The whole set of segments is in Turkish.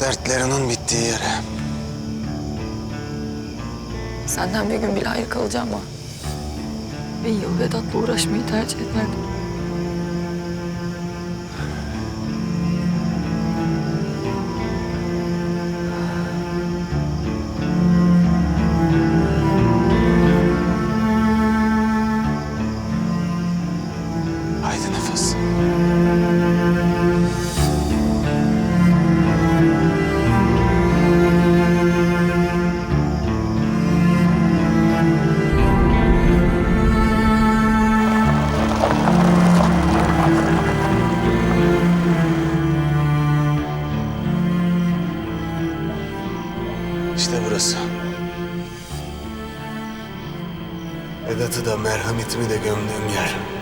Dertlerinin bittiği yere. Senden bir gün bile ayrı kalacağım ama... Bin yıl Vedat'la uğraşmayı tercih ederdim. İşte burası. Vedat'ı da merhametimi de gömdüğüm yer.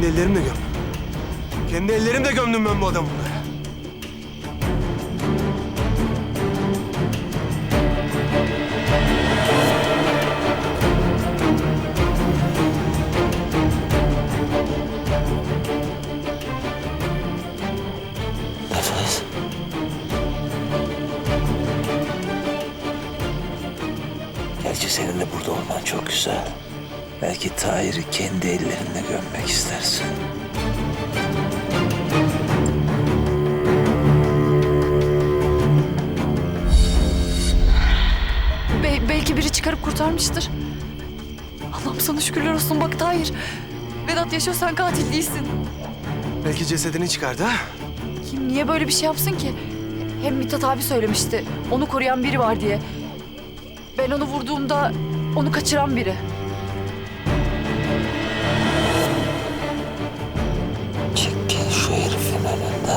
Kendi ellerimle gömdüm. Kendi ellerimle gömdüm ben bu adamı buraya. Nefes. Gerçi senin de burada olman çok güzel. Belki Tahir'i kendi ellerinle gömmek istersin. Be- belki biri çıkarıp kurtarmıştır. Allah'ım sana şükürler olsun bak Tahir. Vedat yaşıyor sen katil değilsin. Belki cesedini çıkardı ha? Kim niye böyle bir şey yapsın ki? Hem Mithat abi söylemişti. Onu koruyan biri var diye. Ben onu vurduğumda onu kaçıran biri.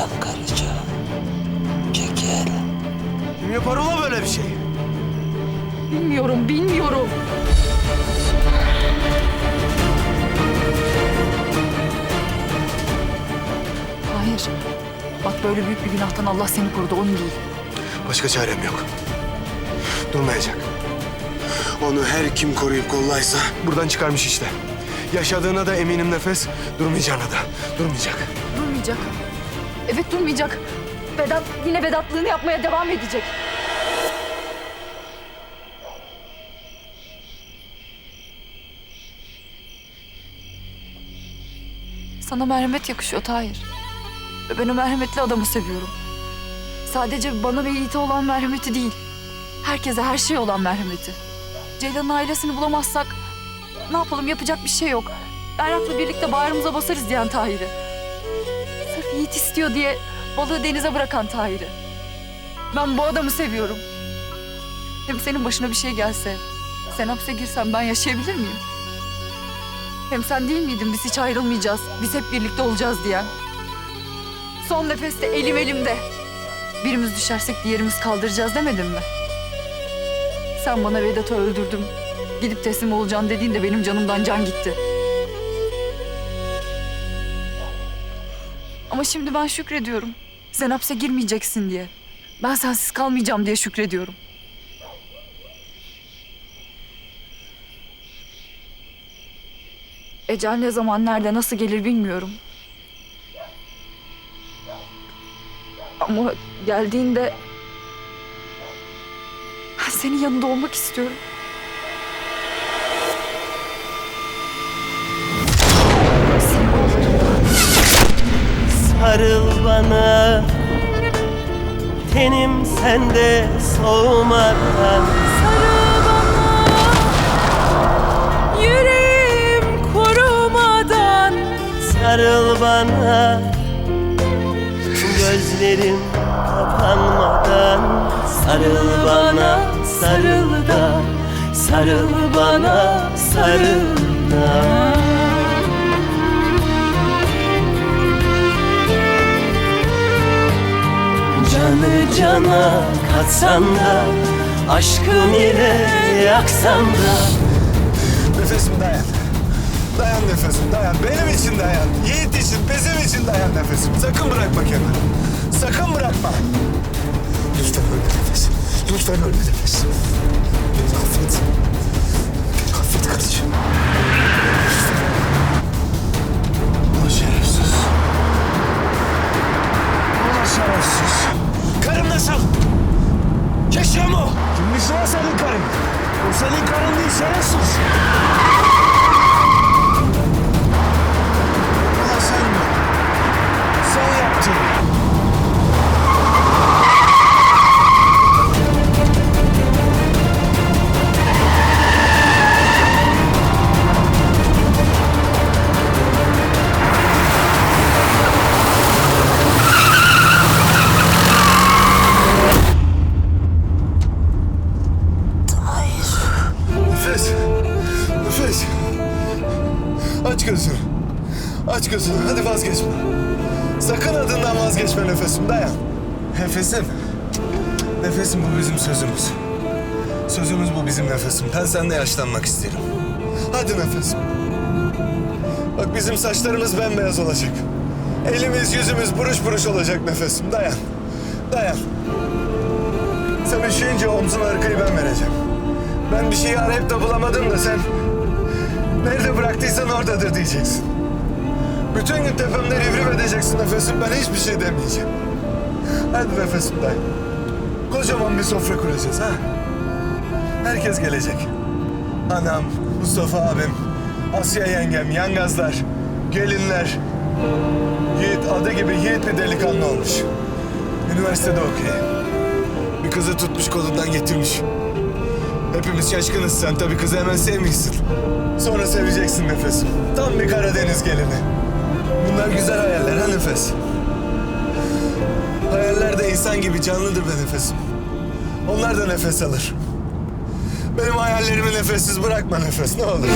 Önünden karıcığım. Çekil. Kim yapar ola böyle bir şey? Bilmiyorum, bilmiyorum. Hayır. Bak böyle büyük bir günahtan Allah seni korudu, onun değil. Başka çarem yok. Durmayacak. Onu her kim koruyup kollaysa Buradan çıkarmış işte. Yaşadığına da eminim nefes, durmayacağına da. Durmayacak. Durmayacak. Evet durmayacak. Vedat yine Vedatlığını yapmaya devam edecek. Sana merhamet yakışıyor Tahir. Ben o merhametli adamı seviyorum. Sadece bana ve Yiğit'e olan merhameti değil. Herkese her şey olan merhameti. Ceylan'ın ailesini bulamazsak ne yapalım yapacak bir şey yok. Berrak'la birlikte bağrımıza basarız diyen Tahir'i. Yiğit istiyor diye balığı denize bırakan Tahir'i. Ben bu adamı seviyorum. Hem senin başına bir şey gelse, sen hapse girsen ben yaşayabilir miyim? Hem sen değil miydin biz hiç ayrılmayacağız, biz hep birlikte olacağız diyen? Son nefeste elim elimde. Birimiz düşersek diğerimiz kaldıracağız demedin mi? Sen bana Vedat'ı öldürdüm, gidip teslim olacaksın dediğinde benim canımdan can gitti. Ama şimdi ben şükrediyorum. Sen hapse girmeyeceksin diye. Ben sensiz kalmayacağım diye şükrediyorum. Ecel ne zaman, nerede, nasıl gelir bilmiyorum. Ama geldiğinde... Ben senin yanında olmak istiyorum. Bana Tenim sende soğumadan Sarıl bana Yüreğim kurumadan sarıl bana Gözlerim kapanmadan. Sarıl bana sarıl da sarıl bana sarıl da cana katsan da Aşkım ile yaksan da Nefesim dayan. Dayan nefesim dayan. Benim için dayan. Yiğit için, bizim için dayan nefesim. Sakın bırakma kendini. Sakın bırakma. Lütfen ölme nefesim. Lütfen ölme nefesim. Beni affet. Beni affet karıcığım. Lütfen. Sakın adından vazgeçme nefesim. Dayan. Nefesim. Nefesim bu bizim sözümüz. Sözümüz bu bizim nefesim. Ben seninle yaşlanmak isterim. Hadi nefesim. Bak bizim saçlarımız bembeyaz olacak. Elimiz yüzümüz buruş buruş olacak nefesim. Dayan. Dayan. Sen üşüyünce omzun arkayı ben vereceğim. Ben bir şeyi arayıp da bulamadım da sen... Nerede bıraktıysan oradadır diyeceksin. Bütün gün tepemden evrim edeceksin nefesim. Ben hiçbir şey demeyeceğim. Hadi nefesim dayan. Kocaman bir sofra kuracağız ha. Herkes gelecek. Anam, Mustafa abim, Asya yengem, yangazlar, gelinler. Yiğit adı gibi yiğit bir delikanlı olmuş. Üniversitede okuyor. Bir kızı tutmuş kolundan getirmiş. Hepimiz şaşkınız sen tabii kızı hemen sevmişsin. Sonra seveceksin nefesim. Tam bir Karadeniz gelini. Bunlar güzel hayaller ha nefes. Hayaller de insan gibi canlıdır be nefesim. Onlar da nefes alır. Benim hayallerimi nefessiz bırakma nefes ne olur.